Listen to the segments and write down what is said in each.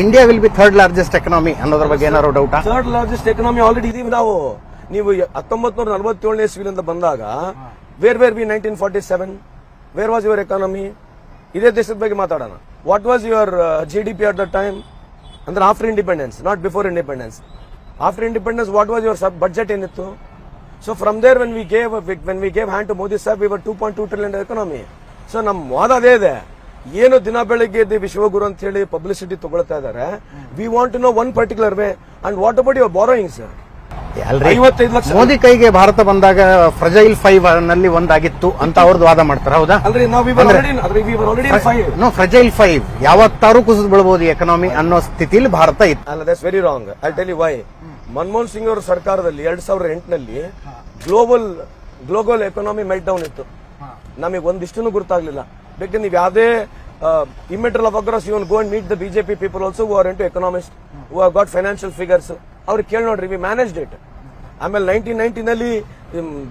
India will be third largest economy ಅನ್ನೋದ್ರ ಬಗ್ಗೆ ಏನಾದ್ರು doubt third largest economy already ಇದೀವಿ ನಾವು ನೀವು ಹತ್ತೊಂಬತ್ ನೂರ ನಲವತ್ತೇಳನೇ ಇಸ್ವಿಲಿಂದ ಬಂದಾಗ where where be nineteen forty seven where was your economy ಇದೇ ದೇಶದ ಬಗ್ಗೆ ಮಾತಾಡೋಣ. What was your G D P at the time ಅಂದ್ರೆ after independence not before independence after independence what was your sub budget ಏನಿತ್ತು? So from there when we gave when we gave hand to Modi saab ಇವರ್ two point two trillion economy so ನಮ್ಮ ವಾದ ಅದೇ ಇದೆ. ಏನು ದಿನ ಬೆಳಗ್ಗೆ the ವಿಶ್ವಗುರು ಅಂತ ಹೇಳಿ ಪಬ್ಲಿಸಿಟಿ ತಗೊಳ್ತಾ ಇದಾರೆ. We want to know one particular way and what about your borrowing sir ಅಲ್ರಿ ಐವತ್ತೈದು ಲಕ್ಷ. ಮೋದಿ ಕೈಗೆ ಭಾರತ ಬಂದಾಗ ಫ್ರಜೈಲ್ ಫೈವ್ನಲ್ಲಿ ಒಂದಾಗಿತ್ತು ಅಂತ ಅವ್ರದ್ದು ವಾದ ಮಾಡ್ತಾರೆ ಹೌದಾ? ಅಂದ್ರೆ ನಾವು ಫ್ರಜೈಲ್ ಫೈವ್ ಯಾವತ್ತಾರು ಕುಸಿದು ಬಿಡಬಹುದು ಎಕನಾಮಿ ಅನ್ನೋ ಸ್ಥಿತಿಲಿ ಭಾರತ ಇತ್ತು. ಅಲ್ಲ that's very wrong I tell you why Manmohan Singh ಅವರ ಸರ್ಕಾರದಲ್ಲಿ ಎರಡ್ ಸಾವಿರದ ಎಂಟನಲ್ಲಿ global global economy meltdown ಇತ್ತು. ನಮಗೆ ಒಂದಿಷ್ಟು ಗೊತ್ತಾಗ್ಲಿಲ್ಲ ಬೇಕಂದ್ರೆ ನೀವು ಯಾವುದೇ immaterial of ಅಗ್ರಸ್ even go and meet the BJP people also who are into economist who are got financial figures ಅವ್ರಿಗೆ ಕೇಳಿ ನೋಡ್ರಿ ವಿ ಮ್ಯಾನೇಜ್ ಇಟ್ ಆಮೇಲೆ ನೈನ್ಟೀನ್ ನೈನ್ಟೀನಲ್ಲಿ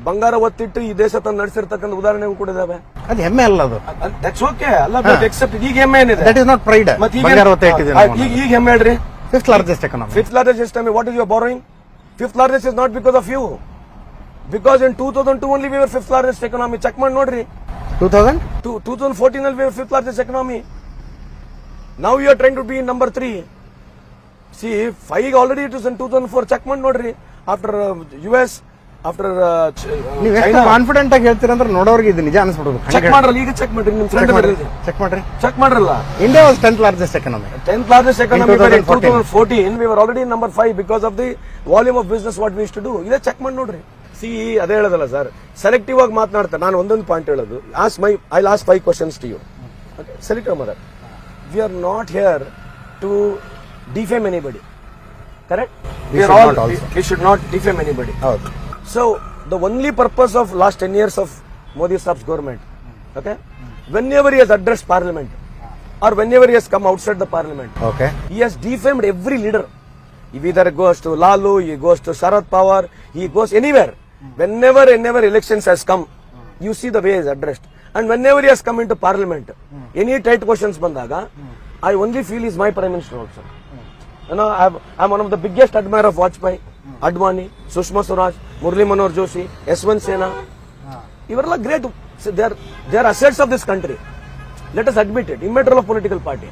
ಬಂಗಾರ ಒತ್ತಿಟ್ಟು ಈ ದೇಶ ತಂದು ನಡೆಸಿರ್ತಕ್ಕಂಥ ಉದಾಹರಣೆಗಳು ಕೂಡ ಇದಾವೆ. ಅದು ಹೆಮ್ಮೆ ಅಲ್ಲ ಅದು. ದಟ್ಸ್ ಓಕೆ ಅಲ್ಲ ಎಕ್ಸೆಪ್ಟ್ ಈಗ ಹೆಮ್ಮೆ ಏನಿದೆ? ದಟ್ ಇಸ್ ನಾಟ್ ಪ್ರೈಡ್ ಮತ್ತೆ ಈಗ ಈಗ ಈಗ ಹೆಮ್ಮೆ ಹೇಳ್ರಿ. Fifth largest economy Fifth largest what what is your borrowing? Fifth largest is not because of because in two thousand two ಅಲ್ಲಿ we're fifth largest economy check ಮಾಡಿ ನೋಡ್ರಿ. Two thousand two two thousand fourteen ಅಲ್ಲಿ we're fifth largest economy now you are trying to be number three see five already it sent in two thousand four check ಮಾಡಿ ನೋಡ್ರಿ. After U S after confident ಆಗಿ ಹೇಳ್ತೀರ ಹೇಳ್ತೀರಂದ್ರೆ ನೋಡೋರ್ಗೆ ಇದು ನಿಜ ಅನ್ಸ್ಬಿಡುದು check ಮಾಡ್ರಲ್ಲ ಈಗ check ಮಾಡ್ರಿ ನಿಮ್ ಫ್ರೆಂಡ್ ಮಾಡ್ರಿ. ಚೆಕ್ ಮಾಡ್ರಿ. Check ಮಾಡ್ರಲ್ಲ. India was tenth largest economy tenth largest economy two thousand fourteen we're already number five because of the volume of business what we to do ಇದೆ ಚೆಕ್ ಮಾಡಿ ನೋಡ್ರಿ. C ಅದೇ ಹೇಳೋದಲ್ಲ sir selective ಆಗಿ ಮಾತನಾಡ್ತಾರೆ ನಾನು ಒಂದೊಂದು ಪಾಯಿಂಟ್ ಹೇಳೋದು. Last my I last five questions to you selective mother we are not here to defame anybody correct not defame anybody so the only purpose of last ten years of Modi saab's government okay whenever is address parliament or whenever is come outside the parliament okay he has defamed every leader he either goes to Lalu he goes to Sharad Pawar he goes anywhere Whenever, whenever elections has come, you see the way he is addressed. And whenever he has come into parliament, any tight questions bandaga, I only feel he is my prime minister also. You know, I'm, I'm one of the biggest admirer of Vajpayee, Advani, Sushma Swaraj, Murli Manor Joshi, Yashwant Sena. ಇವರೆಲ್ಲ great they are they are assets of this country let us admit it immaterial of political party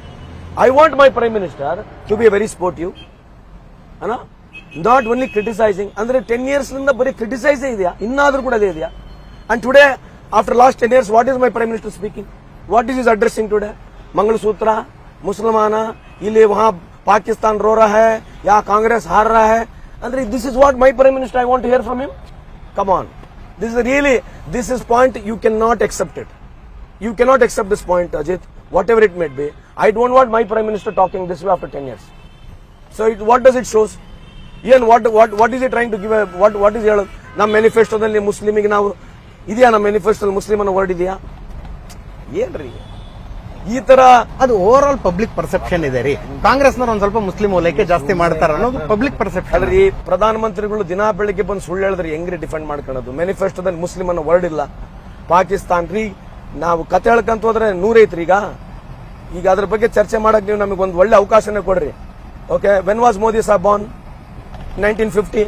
I want my prime minister to be very sportive ಅಲ್ಲ not only criticising ಅಂದ್ರೆ ten years ನಿಂದ ಬರೀ ಕ್ರಿಟಿಸೈಸೇ ಇದೆಯಾ ಇನ್ನಾದ್ರೂ ಕೂಡ ಅದೇ ಇದೆಯಾ and today after last ten years what is my prime minister speaking what is is addressing today mangalsutra मुसलमान ಇಲ್ಲಿ वहाँ पाकिस्तान रो रहा है या कांग्रेस हार रहा है ಅಂದ್ರೆ this is what my prime minister I want to hear from him come on this is really this is point you can not accept it you cannot accept this point ajit whatever it may be i don't want my prime minister talking this way after 10 years so it, what does it shows Ian, what what what is he trying to give what what is ಹೇಳೋದು? ನಮ್ಮ ಮ್ಯಾನಿಫೆಸ್ಟೋದಲ್ಲಿ ಮುಸ್ಲಿಮಿಗೆ ನಾವು ಇದೆಯಾ ನಮ್ಮ ಮ್ಯಾನಿಫೆಸ್ಟೋದಲ್ಲಿ Muslim ಅನ್ನೋ word ಇದೆಯಾ? ಏನ್ರಿ? ಈ ತರ ಅದು ಓವರ್ ಆಲ್ ಪಬ್ಲಿಕ್ ಪರ್ಸೆಪ್ಷನ್ ಇದೆ ರೀ. ಕಾಂಗ್ರೆಸ್ನವ್ರು ಒಂದ್ ಸ್ವಲ್ಪ ಮುಸ್ಲಿಂ ಓಲೈಕೆ ಜಾಸ್ತಿ ಮಾಡ್ತಾರ ಅನ್ನೋದು ಪಬ್ಲಿಕ್ ಪರ್ಸೆಪ್ಷನ್ ರೀ ಪ್ರಧಾನಮಂತ್ರಿಗಳು ದಿನಾ ಬೆಳಿಗ್ಗೆ ಬಂದು ಸುಳ್ಳು ಹೇಳಿದ್ರೆ ಹೆಂಗ್ರಿ ಡಿಫೆಂಡ್ ಮಾಡ್ಕೊಳ್ಳೋದು? ಮ್ಯಾನಿಫೆಸ್ಟೋದಲ್ಲಿ ಮುಸ್ಲಿಂ ಅನ್ನೋ ವರ್ಡ್ ಇಲ್ಲ. ಪಾಕಿಸ್ತಾನ್ ರೀ ನಾವು ಕತೆ ಹೇಳ್ಕಂತ ಹೋದ್ರೆ ನೂರೈತ್ರಿ ಈಗ. ಈಗ ಅದ್ರ ಬಗ್ಗೆ ಚರ್ಚೆ ಮಾಡಕ್ ನೀವು ನಮಗೆ ಒಂದು ಒಳ್ಳೆ ಅವಕಾಶನೇ ಕೊಡ್ರಿ. Okay when was Modi saab born nineteen fifty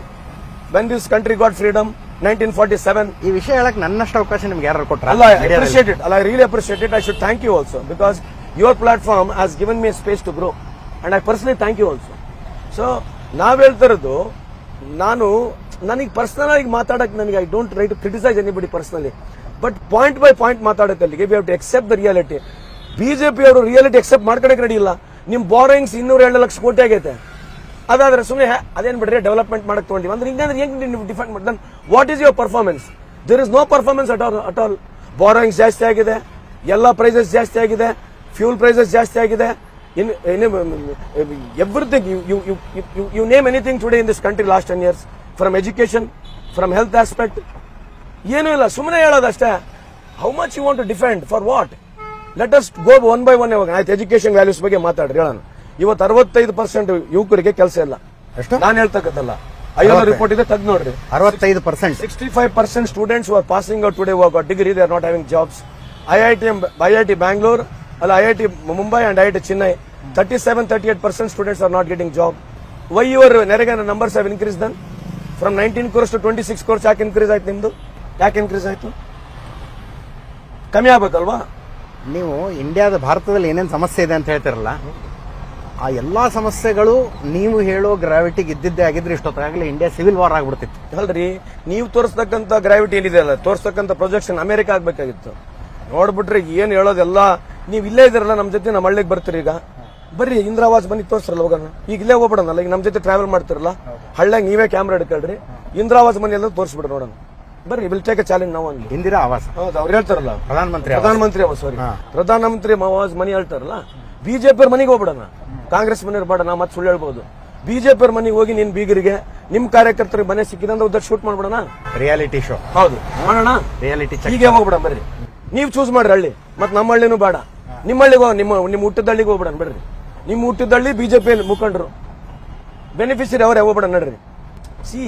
when country country got freedom nineteen forty seven. ಈ ವಿಷಯ ಹೇಳಕ್ ನನ್ನಷ್ಟು ಅವಕಾಶ ನಿಮ್ಗೆ ಯಾರು ಕೊಟ್ಟರೆ Allah, I appreciate it. I should thank you also I your platform you also because your platform has given me a space to grow. And I personally thank you also. So ನಾವ್ ಹೇಳ್ತಿರೋದು ನಾನು ನನಗೆ personal ಆಗಿ ಮಾತಾಡಕ್ ನನಗೆ I don't right to criticise anybody personally but point by point ಮಾತಾಡೋಕಲ್ಲಿಗೆ we have to accept the reality BJP ಅವರು reality accept ಮಾಡ್ಕೊಳಕ್ ready ಇಲ್ಲ. ನಿಮ್ ಬಾರೋಯಿಂಗ್ಸ್ ಇನ್ನೂರ ಎರಡು ಲಕ್ಷ ಕೋಟಿ ಆಗೈತೆ. ಅದಾದ್ರೆ ಸುಮ್ಮನೆ ಅದೇನ್ ಬಿಡ್ರಿ ಡೆವಲಪ್ಮೆಂಟ್ ಮಾಡಕ್ ತಗೊಂಡಿವಿ. ಅಂದ್ರೆ ಹಿಂಗಂದ್ರೆ ಹೆಂಗ್ ನೀವು ಡಿಫೆಂಡ್ ಮಾಡಿ what is your performance there is no performance at all at all borrowings ಜಾಸ್ತಿ ಆಗಿದೆ, ಎಲ್ಲ ಪ್ರೈಸಸ್ ಜಾಸ್ತಿ ಆಗಿದೆ ಫ್ಯೂಲ್ ಪ್ರೈಸಸ್ ಜಾಸ್ತಿ ಆಗಿದೆ. In everything you name anything today in this country last ten years from education from health aspect ಏನೂ ಇಲ್ಲ ಸುಮ್ಮನೆ ಹೇಳೋದಷ್ಟೇ. How much you want to defend for what let us go one by one ಇವಾಗ ಆಯ್ತು education values ಬಗ್ಗೆ ಮಾತಾಡ್ರಿ, ಹೇಳೋಣ. ಇವತ್ತು ಅರವತ್ತೈದು ಪರ್ಸೆಂಟ್ ಯುವಕರಿಗೆ ಕೆಲಸ ಇಲ್ಲ. ಎಷ್ಟು? ನಾನು ಹೇಳ್ತಕ್ಕಲ್ಲ ಐವತ್ತು ರಿಪೋರ್ಟ್ ಇದೆ ತೆಗೆದು ನೋಡ್ರಿ. ಅರವತ್ತೈದು percent sixty five percent students are passing out today work degree they are not having jobs I I T I I T Bangalore ಅಲ್ಲ I I T Mumbai and I I T Chennai thirty seven thirty eight percent students are not getting job why your NREGA numbers have increase than from nineteen course to twenty six course ಯಾಕೆ increase ಆಯ್ತು ನಿಮ್ದು? ಯಾಕೆ increase ಆಯ್ತು? ಕಮ್ಮಿ ಆಗ್ಬೇಕಲ್ವಾ? ನೀವು ಇಂಡಿಯಾದ ಭಾರತದಲ್ಲಿ ಏನೇನು ಸಮಸ್ಯೆ ಇದೆ ಅಂತ ಹೇಳ್ತಿರಲ್ಲ ಆ ಎಲ್ಲ ಸಮಸ್ಯೆಗಳು ನೀವು ಹೇಳೋ ಗ್ರಾವಿಟಿಗೆ ಇದ್ದಿದ್ದೇ ಆಗಿದ್ರೆ ಇಷ್ಟೊತ್ತಾಗಲೇ ಇಂಡಿಯಾ ಸಿವಿಲ್ ವಾರ್ ಆಗ್ಬಿಡ್ತಿತ್ತು. ಅಲ್ರಿ ನೀವು ತೋರಿಸ್ತಕ್ಕಂಥ ಗ್ರಾವಿಟಿ ಏನಿದೆ ಅಲ್ಲ? ತೋರಿಸ್ತಕ್ಕಂಥ ಪ್ರೊಜೆಕ್ಷನ್ ಅಮೆರಿಕ ಆಗ್ಬೇಕಾಗಿತ್ತು. ನೋಡ್ಬಿಟ್ರೆ ಏನು ಹೇಳೋದೆಲ್ಲ ನೀವು ಇಲ್ಲೇ ಇದ್ರಲ್ಲ ನಮ್ಮ ಜೊತೆ ನಮ್ಮ ಹಳ್ಳಿಗೆ ಬರ್ತೀರಿ ಈಗ. ಬರ್ರಿ ಇಂದ್ರಾವಾಸ್ ಬನ್ನಿ ತೋರಿಸ್ರಲ್ಲ ಹೋಗೋಣ. ಈಗ ಇಲ್ಲೇ ಹೋಗ್ಬಿಡೋಣಲ್ಲ ಈಗ ನಮ್ಮ ಜೊತೆ ಟ್ರಾವೆಲ್ ಮಾಡ್ತಿರಲ್ಲ. ಹಳ್ಳಾಗ ನೀವೇ ಕ್ಯಾಮ್ರಾ ಹಿಡ್ಕೊಳ್ರಿ. ಇಂದ್ರಾವಾಸ್ ಮನೆ ಎಲ್ಲ ತೋರಿಸ್ಬಿಡ ನೋಡೋಣ. ಬರ್ರಿ ವಿಲ್ ಟೇಕ್ ಚಾಲೆಂಜ್ ನಾವು ಅಲ್ಲಿ ಇಂದಿರಾ ಆವಾಸ್. ಹೌದು ಅವ್ರು ಹೇಳ್ತಾರಲ್ಲ. ಪ್ರಧಾನಮಂತ್ರಿ ಪ್ರಧಾನಮಂತ್ರಿ ಸಾರಿ. ಪ್ರಧಾನಮಂತ್ರಿ ಆವಾಸ್ ಮನಿ ಹೇಳ್ತಾರಲ್ಲ ಬಿಜೆಪಿ ಅವ್ರ ಮನೆಗೆ ಹೋಗ್ಬಿಡೋಣ. ಕಾಂಗ್ರೆಸ್ ಮನೆಯವ್ರು ಬೇಡ ನಾ ಮತ್ತೆ ಸುಳ್ಳು ಹೇಳ್ಬೋದು. ಬಿಜೆಪಿ ಮನೆ ಮನೆಗೆ ಹೋಗಿ ನಿನ್ ಬೀಗರಿಗೆ ನಿಮ್ ಕಾರ್ಯಕರ್ತರಿಗೆ ಮನೆ ಸಿಕ್ಕಿದಂದ್ರೆ ಉದ್ದ ಶೂಟ್ ಮಾಡ್ಬಿಡೋಣ? ರಿಯಾಲಿಟಿ ಶೋ ಹೌದು. ಮಾಡೋಣ? ರಿಯಾಲಿಟಿ ಹೀಗೆ ಹೋಗ್ಬಿಡ ಬರ್ರಿ. ನೀವು ಚೂಸ್ ಮಾಡ್ರಿ ಹಳ್ಳಿ. ಮತ್ತೆ ನಮ್ಮ ಹಳ್ಳಿನೂ ಬೇಡ. ನಿಮ್ಮ ಹಳ್ಳಿಗೆ ನಿಮ್ಮ ನಿಮ್ಮ ಹುಟ್ಟಿದ ಹಳ್ಳಿಗೆ ಹೋಗ್ಬಿಡೋಣ ಬಿಡ್ರಿ ನಿಮ್ಮ ಹುಟ್ಟಿದ ಹಳ್ಳಿ ಬಿಜೆಪಿ ಮುಖಂಡರು. ಬೆನಿಫಿಷರಿ ಅವರೇ ಹೋಗ್ಬಿಡೋಣ ನಡ್ರಿ. ಸಿ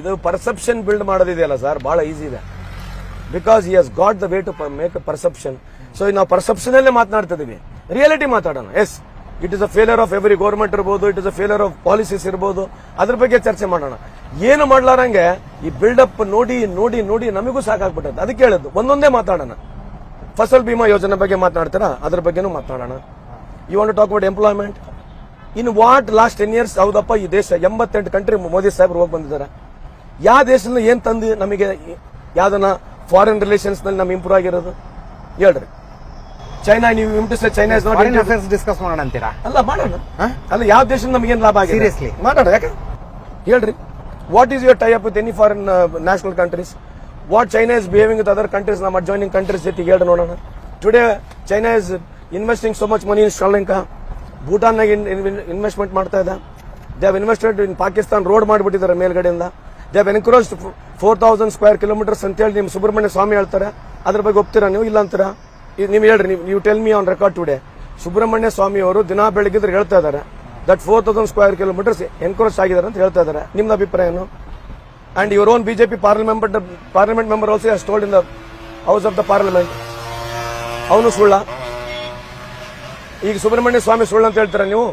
ಇದು ಪರ್ಸೆಪ್ಷನ್ ಬಿಲ್ಡ್ ಮಾಡೋದಿದೆಯಲ್ಲ ಸರ್ ಬಹಳ ಈಸಿ ಇದೆ. Because he has got the way to make a perception so ನಾವು ಪರ್ಸೆಪ್ಷನ್ ಅಲ್ಲೇ ಮಾತನಾಡ್ತಿದೀವಿ. ರಿಯಾಲಿಟಿ ಮಾತಾಡೋಣ yes it is a failure of every government ಇರ್ಬೋದು it is a failure of policies ಇರ್ಬೋದು. ಅದ್ರ ಬಗ್ಗೆ ಚರ್ಚೆ ಮಾಡೋಣ. ಏನು ಮಾಡ್ಲಾರಂಗೆ ಈ ಬಿಲ್ಡಪ್ ನೋಡಿ ನೋಡಿ ನೋಡಿ ನಮಗೂ ಸಾಕಾಗ್ಬಿಟ್ಟದ ಅದಕ್ಕೆ ಹೇಳೋದು, ಒಂದೊಂದೇ ಮಾತಾಡೋಣ. ಫಸಲ್ ಬಿಮಾ ಯೋಜನೆ ಬಗ್ಗೆ ಮಾತನಾಡ್ತೀರಾ ಅದ್ರ ಬಗ್ಗೆನೂ ಮಾತನಾಡೋಣ you want talk about employment in what last ten years ಹೌದಪ್ಪ, ಈ ದೇಶ, ಎಂಬತ್ತೆಂಟು ಕಂಟ್ರಿ ಮೋದಿ ಸಾಹೇಬ್ರು ಹೋಗಿ ಬಂದಿದ್ದಾರೆ. ಯಾವ ದೇಶದಿಂದ ಏನ್ ತಂದು ನಮಗೆ, ಯಾವ್ದನ್ನ ಫಾರಿನ್ ರಿಲೇಷನ್ಸ್ನಲ್ಲಿ ನಮ್ಗೆ ಇಂಪ್ರೂವ್ ಆಗಿರೋದು? ಹೇಳ್ರಿ. ಚೈನಾ ನೀವು interest China is not foreign affairs discuss ಮಾಡೋಣ ಅಂತೀರಾ? ಅಲ್ಲ ಮಾಡೋಣ. ಅಲ್ಲ ಯಾವ ದೇಶದಿಂದ ಏನು ಲಾಭ ಆಗಿದೆ? ಸೀರಿಯಸ್ಲಿ ಮಾಡೋಣ ಯಾಕೆ? ಹೇಳ್ರಿ. What is your tie up with any foreign national countries what China is behaving with other countries ನಮ್ಮ ಅಡ್ಜಾಯ್ನಿಂಗ್ ಕಂಟ್ರೀಸ್ ಜೊತೆಗೆ ಹೇಳಿ ನೋಡೋಣ. Today China is investing so much money in Sri Lanka investment ಮಾಡ್ತಾ ಇದೆ. They have invested in Pakistan road ಮಾಡಿಬಿಟ್ಟಿದ್ದಾರೆ ಮೇಲ್ಗಡೆಯಿಂದ. They have encroach four thousand square kilometres ಅಂತೇಳಿ ನಿಮ್ಮ ಸುಬ್ರಹ್ಮಣ್ಯ ಸ್ವಾಮಿ ಹೇಳ್ತಾರೆ. ಅದ್ರ ಬಗ್ಗೆ ಒಪ್ತೀರಾ ನೀವು? ಇಲ್ಲ ಅಂತೀರಾ? ನೀವು ಹೇಳ್ರಿ ನೀವು ನೀವು tell me on record today Subramanian Swamy ಅವರು ದಿನ ಬೆಳಗಿದ್ರೆ ಹೇಳ್ತಾ ಇದ್ದಾರೆ. That four thousand square kilometres encroach ಆಗಿದ್ದಾರೆ ಅಂತ ಹೇಳ್ತಾ ಇದ್ದಾರೆ. ನಿಮ್ದು ಅಭಿಪ್ರಾಯ ಏನು? And your own BJP parliament parliament member also has told in the house of the parliament ಅವನು ಸುಳ್ಳ. ಈಗ ಸುಬ್ರಹ್ಮಣ್ಯ ಸ್ವಾಮಿ ಸುಳ್ಳು ಅಂತ ಹೇಳ್ತೀರಾ ನೀವು?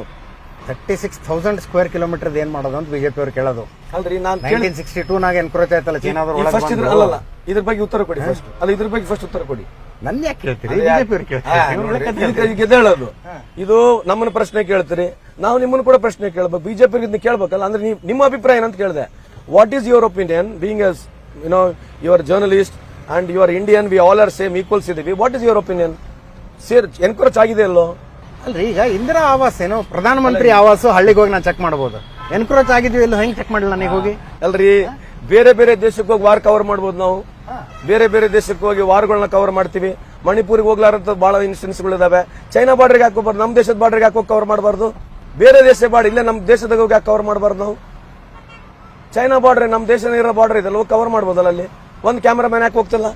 Thirty six thousand square kilometre ಏನ್ ಮಾಡೋದು ಅಂತ ಬಿಜೆಪಿ ಅವ್ರು ಕೇಳೋದು. ಅಲ್ರಿ ನಾನು ಸಿಕ್ಸ್ಟಿ ಟೂ ನಾಗ ಎನ್ಕ್ರೋಚ್ ಆಯ್ತಲ್ಲ ಚೀನಾದವ್ರು ಅಲ್ಲ ಇದ್ರ ಇದ್ರ ಬಗ್ಗೆ ಉತ್ತರ ಕೊಡಿ ಫಸ್ಟ್ ಅಲ್ಲ ಇದ್ರ ಬಗ್ಗೆ ಫಸ್ಟ್ ಉತ್ತರ ಕೊಡಿ. ನನ್ ಯಾಕೆ ಕೇಳ್ತೀರಿ? ಎದ್ದು ಇದು ನಮ್ಮನ್ನ ಪ್ರಶ್ನೆ ಕೇಳ್ತೀರಿ. ನಾವು ನಿಮ್ಮನ್ನು ಕೂಡ ಪ್ರಶ್ನೆ ಕೇಳಬೇಕು. ಬಿಜೆಪಿ ಕೇಳಬೇಕಲ್ಲ? ಅಂದ್ರೆ ನಿಮ್ಮ ಅಭಿಪ್ರಾಯ ಏನಂತ ಕೇಳಿದೆ? What is your opinion being as you know your journalist and your Indian we all are same equals ಇದೀವಿ what is your opinion share encourage ಆಗಿದೆ ಅಲ್ಲೋ ಅಲ್ರಿ ಈಗ ಇಂದಿರಾ ಆವಾಸ್ ಏನು ಪ್ರಧಾನಮಂತ್ರಿ ಆವಾಸ್ ಹಳ್ಳಿಗೆ ಹೋಗಿ ನಾನು ಚೆಕ್ ಮಾಡಬಹುದು ಎನ್ಕ್ರೋಚ್ ಆಗಿದ್ವಿ ಇಲ್ಲ ಹೆಂಗ್ ಚೆಕ್ ಮಾಡಿಲ್ಲ ನನಗೆ ಹೋಗಿ? ಅಲ್ರಿ ಬೇರೆ ಬೇರೆ ದೇಶಕ್ಕೆ ಹೋಗಿ ವಾರ್ ಕವರ್ ಮಾಡ್ಬೋದು ನಾವು. ಬೇರೆ ಬೇರೆ ದೇಶಕ್ಕೆ ಹೋಗಿ ವಾರ್ಗಳನ್ನ ಕವರ್ ಮಾಡ್ತೀವಿ. ಮಣಿಪುರಿಗೆ ಹೋಗ್ಲಾರಂತ ಬಹಳ ಇನ್ಸ್ಟೆನ್ಸ್ಗಳಿದಾವೆ ಚೈನಾ ಬಾರ್ಡರ್ಗೆ ಹಾಕೋಬಾರ್ದು ನಮ್ಮ ದೇಶದ ಬಾರ್ಡರ್ಗೆ ಹಾಕೋ ಕವರ್ ಮಾಡಬಾರ್ದು. ಬೇರೆ ದೇಶ ಬಾರ್ಡರ್ ಇಲ್ಲೇ ನಮ್ಮ ದೇಶದಾಗ ಹೋಗಿ ಕವರ್ ಮಾಡಬಾರ್ದು ನಾವು? ಚೈನಾ ಬಾರ್ಡರ್ ನಮ್ಮ ದೇಶದ ಇರೋ ಬಾರ್ಡರ್ ಇದೆಲ್ಲ ಹೋಗಿ ಕವರ್ ಮಾಡ್ಬೋದಲ್ಲ ಅಲ್ಲಿ? ಒಂದು ಕ್ಯಾಮ್ರಾ ಮ್ಯಾನ್ ಯಾಕೆ ಹೋಗ್ತಿಲ್ಲ?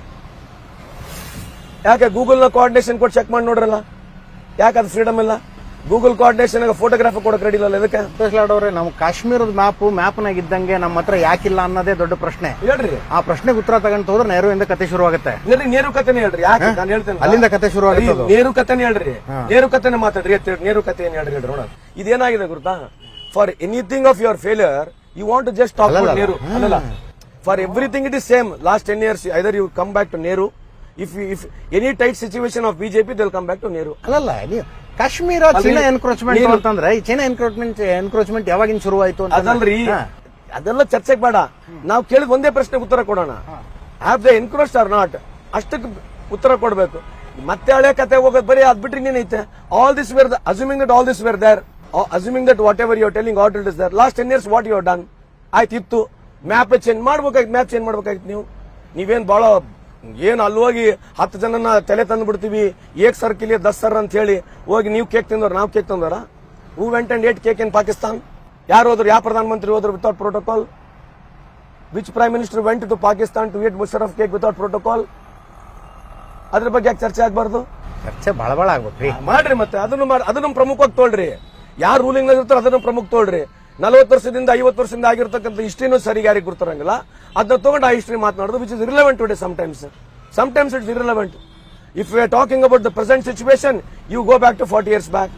ಯಾಕೆ ಗೂಗಲ್ನ ಕೋಆರ್ಡಿನೇಷನ್ ಕೊಟ್ಟು ಚೆಕ್ ಮಾಡಿ ನೋಡ್ರಲ್ಲ? ಯಾಕೆ ಅದು ಫ್ರೀಡಮ್ ಇಲ್ಲ? ಗೂಗಲ್ ಕೋಆರ್ಡಿನೇಷನ್ ಫೋಟೋಗ್ರಾಫ್ ಕೊಡಕ್ಕೆ ರೆಡಿ ಇಲ್ಲ ಇದಕ್ಕೆ? ಸಂತೋಷ್ ಲಾಡ್ ಅವ್ರೆ ನಮ್ಮ ಕಾಶ್ಮೀರದ ಮ್ಯಾಪ್ ಮ್ಯಾಪ್ನಾಗ ಇದ್ದಂಗೆ ನಮ್ಮ ಹತ್ರ ಯಾಕಿಲ್ಲ ಅನ್ನೋದೇ ದೊಡ್ಡ ಪ್ರಶ್ನೆ. ಹೇಳ್ರಿ. ಆ ಪ್ರಶ್ನೆಗೆ ಉತ್ತರ ತಗೊಂಡ್ ಹೋದ್ರೆ ನೆಹರುವಿಂದ ಕತೆ ಶುರುವಾಗುತ್ತೆ. ನೆರಿ ನೇರು ಕಥೆನೇ ಹೇಳ್ರಿ. ಯಾಕೆ? ನಾನು ಹೇಳ್ತೇನೆ ಅಲ್ಲಿಂದ ಕತೆ ಶುರುವಾಗುತ್ತೆ. ನೇರು ಕಥೆನೇ ಹೇಳ್ರಿ. ನೇರು ಕಥೆನೇ ಮಾತಾಡ್ರಿ. ನೇರು ಕಥೆ ಏನ್ ಹೇಳ್ರಿ ಹೇಳ್ರಿ ನೋಡೋಣ. ಇದೇನಾಗಿದೆ ಗುರುತಾ? For anything of your failure you want to just talk. Nehru for everything it is same last ten years either you come back to Nehru if if any tight situation of BJP they'll come back to Nehru ಅಲ್ಲಲ್ಲ ನೀವು Kashmir China encroachment ಅಂತಂದ್ರೆ ಈ China encroachment encroachment ಯಾವಾಗಿನ ಶುರುವಾಯ್ತು ಅಂತ ಅದಲ್ರಿ. ಅದೆಲ್ಲ ಚರ್ಚೆಗೆ ಬೇಡ. ನಾವು ಕೇಳಿದ ಒಂದೇ ಪ್ರಶ್ನೆಗೆ ಉತ್ತರ ಕೊಡೋಣ. Have they encroach or not ಅಷ್ಟಕ್ಕೆ ಉತ್ತರ ಕೊಡಬೇಕು. ಮತ್ತೆ ಹಳೆ ಕತೆ ಹೋಗೋದು ಬರೀ ಅದ್ ಬಿಟ್ರಿ ಇನ್ನೇನೈತೆ all this were assuming that all this were there assuming that whatever you're telling it is there last ten years what you done ಆಯ್ತು ಇತ್ತು. ಮ್ಯಾಪ್ ಚೇಂಜ್ ಮಾಡ್ಬೇಕಾಗಿತ್ತು ಮ್ಯಾಪ್ ಚೇಂಜ್ ಮಾಡ್ಬೇಕಾಗಿತ್ತು ನೀವು. ನೀವೇನು ಬಹಳ ಏನ್ ಅಲ್ಲಿ ಹೋಗಿ ಹತ್ತು ಜನನ ತಲೆ ತಂದು ಬಿಡ್ತೀವಿ? ಏಕ್ ಸರ್ಕಿಲ್ ದಸ್ ಸರ್ ಅಂತ ಹೇಳಿ ಹೋಗಿ ನೀವು ಕೇಕ್ ತಿಂದವ್ರ ನಾವು cake ತಂದವರ? Who went and ate cake in Pakistan ಯಾರು ಹೋದ್ರು? ಯಾವ ಪ್ರಧಾನಮಂತ್ರಿ ಹೋದ್ರು without protocol which prime minister went to Pakistan to ate Musharraf cake without protocol ಅದ್ರ ಬಗ್ಗೆ ಯಾಕೆ ಚರ್ಚೆ ಆಗ್ಬಾರ್ದು? ಚರ್ಚೆ ಬಹಳ ಬಹಳ ಆಗ್ಬೇಕು ಮಾಡ್ರಿ ಮತ್ತೆ ಅದನ್ನು ಮಾಡಿ ಅದನ್ನು ಪ್ರಮುಖವಾಗಿ ತೋಳ್ರಿ. ಯಾರು ರೂಲಿಂಗ್ ಇರ್ತಾರೋ ಅದನ್ನು ಪ್ರಮುಖ ತೋಳ್ರಿ. ನಲವತ್ತು ವರ್ಷದಿಂದ, ಐವತ್ತು ವರ್ಷದಿಂದ ಆಗಿರ್ತಕ್ಕಂಥ ಹಿಸ್ಟ್ರಿನೂ ಸರಿ ಯಾರಿಗೆ ಗುರ್ತಾರಂಗಿಲ್ಲ. ಅದನ್ನ ತಗೊಂಡು ಆ history ಮಾತನಾಡೋದು which is relevant today sometimes sometimes it's irrelevant if you are talking about the present situation you go back to forty years back